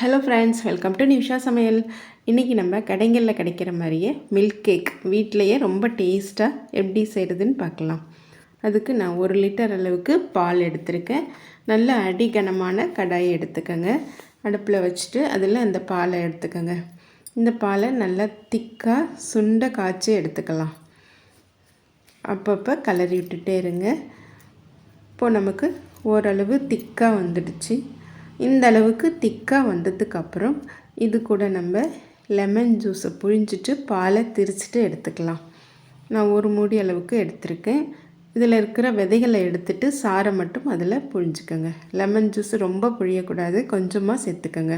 Hello friends welcome to Nisha சமையல் இன்றைக்கி நம்ம கடைங்களில் கிடைக்கிற மாதிரியே மில்க் கேக் வீட்டிலையே ரொம்ப டேஸ்ட்டாக எப்படி செய்கிறதுன்னு பார்க்கலாம். அதுக்கு நான் ஒரு லிட்டர் அளவுக்கு பால் எடுத்திருக்கேன். நல்ல அடிகனமான கடாயை எடுத்துக்கோங்க. அடுப்பில் வச்சுட்டு அதில் அந்த பாலை எடுத்துக்கோங்க. இந்த பாலை நல்லா திக்காக சுண்ட காய்ச்சி எடுத்துக்கலாம். அப்பப்போ கலரி விட்டுட்டே இருங்க. இப்போது நமக்கு ஓரளவு திக்காக வந்துடுச்சு. இந்த அளவுக்கு திக்காக வந்ததுக்கப்புறம் இது கூட நம்ம லெமன் ஜூஸை புழிஞ்சிட்டு பாலை திரிச்சிட்டு எடுத்துக்கலாம். நான் ஒரு மூடி அளவுக்கு எடுத்திருக்கேன். இதில் இருக்கிற விதைகளை எடுத்துட்டு சாரை மட்டும் அதில் புழிஞ்சிக்கோங்க. லெமன் ஜூஸ் ரொம்ப புழியக்கூடாது கொஞ்சமாக சேர்த்துக்கோங்க.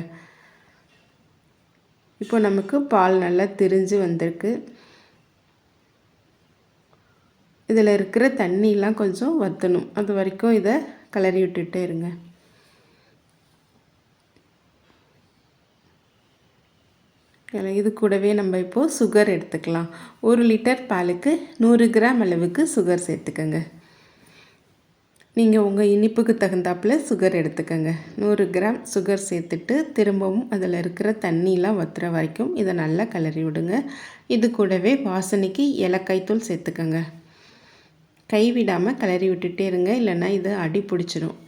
இப்போ நமக்கு பால் நல்லா திரிஞ்சு வந்திருக்கு. இதில் இருக்கிற தண்ணியெலாம் கொஞ்சம் வற்றணும் அது வரைக்கும் இதை கிளறி விட்டுகிட்டே இருங்க. இது கூடவே நம்ம இப்போது சுகர் எடுத்துக்கலாம். ஒரு லிட்டர் பாலுக்கு நூறு கிராம் அளவுக்கு சுகர் சேர்த்துக்கோங்க. நீங்கள் உங்கள் இனிப்புக்கு தகுந்தாப்பில் சுகர் எடுத்துக்கோங்க. நூறு கிராம் சுகர் சேர்த்துட்டு திரும்பவும் அதில் இருக்கிற தண்ணிலாம் வத்துற வரைக்கும் இதை நல்லா கிளறி விடுங்க. இது கூடவே வாசனைக்கு ஏலக்காய் தூள் சேர்த்துக்கோங்க. கைவிடாமல் கிளறி விட்டுட்டே இருங்க. இல்லைன்னா இது அடி பிடிச்சிடும்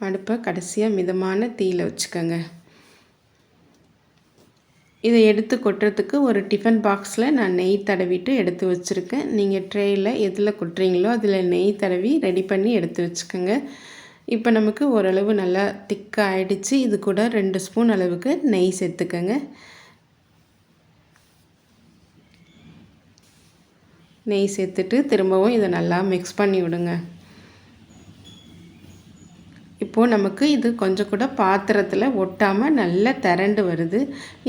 அடுப்பை கடைசியாக மிதமான தீயில் வச்சுக்கோங்க. இதை எடுத்து கொட்டுறதுக்கு ஒரு டிஃபன் பாக்ஸில் நான் நெய் தடவிட்டு எடுத்து வச்சுருக்கேன். நீங்கள் ட்ரேயில் எதில் கொட்டுறீங்களோ அதில் நெய் தடவி ரெடி பண்ணி எடுத்து வச்சுக்கோங்க. இப்போ நமக்கு ஓரளவு நல்லா திக்காக ஆகிடுச்சு இது கூட ரெண்டு ஸ்பூன் அளவுக்கு நெய் சேர்த்துக்கோங்க. நெய் சேர்த்துட்டு திரும்பவும் இதை நல்லா மிக்ஸ் பண்ணி விடுங்க. இப்போது நமக்கு இது கொஞ்சம் கூட பாத்திரத்தில் ஒட்டாமல் நல்லா திரண்டு வருது.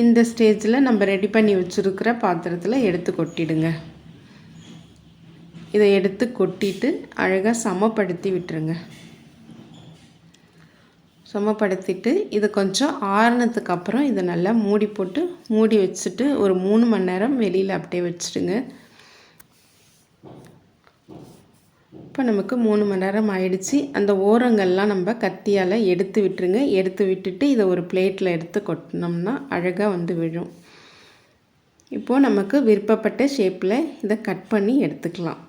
இந்த ஸ்டேஜில் நம்ம ரெடி பண்ணி வச்சுருக்கிற பாத்திரத்தில் எடுத்து கொட்டிடுங்க. இதை எடுத்து கொட்டிட்டு அழகாக சமப்படுத்தி விட்டுருங்க. சமப்படுத்திட்டு இது கொஞ்சம் ஆறுனதுக்கு அப்புறம் இதை நல்லா மூடி போட்டு மூடி வச்சுட்டு ஒரு மூணு மணி நேரம் வெளியில் அப்படியே வச்சுடுங்க. இப்போ நமக்கு மூணு மணி நேரம் ஆயிடுச்சு. அந்த ஓரங்கள்லாம் நம்ம கத்தியால் எடுத்து விட்டுருங்க. எடுத்து விட்டுட்டு இதை ஒரு பிளேட்டில் எடுத்து கொட்டினோம்னா அழகாக வந்து விழும். இப்போது நமக்கு விருப்பப்பட்ட ஷேப்பில் இதை கட் பண்ணி எடுத்துக்கலாம்.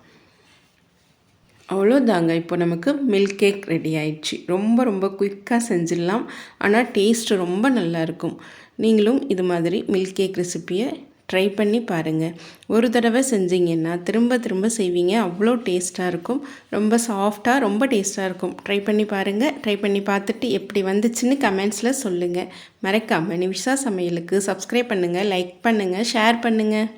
அவ்வளோதாங்க. இப்போ நமக்கு மில்க் கேக் ரெடி ஆயிடுச்சு. ரொம்ப ரொம்ப குயிக்காக செஞ்சிடலாம். ஆனால் டேஸ்ட்டு ரொம்ப நல்லாயிருக்கும் நீங்களும் இது மாதிரி மில்க் கேக் ரெசிப்பியை ட்ரை பண்ணி பாருங்கள் ஒரு தடவை செஞ்சீங்கன்னா திரும்ப திரும்ப செய்வீங்க. அவ்வளோ டேஸ்ட்டாக இருக்கும். ரொம்ப சாஃப்டாக ரொம்ப டேஸ்ட்டாக இருக்கும். ட்ரை பண்ணி பாருங்கள் ட்ரை பண்ணி பார்த்துட்டு எப்படி வந்துச்சுன்னு கமெண்ட்ஸில் சொல்லுங்கள் மறக்காமல் நிமிஷா சமையலுக்கு சப்ஸ்கிரைப் பண்ணுங்கள் லைக் பண்ணுங்கள் ஷேர் பண்ணுங்கள்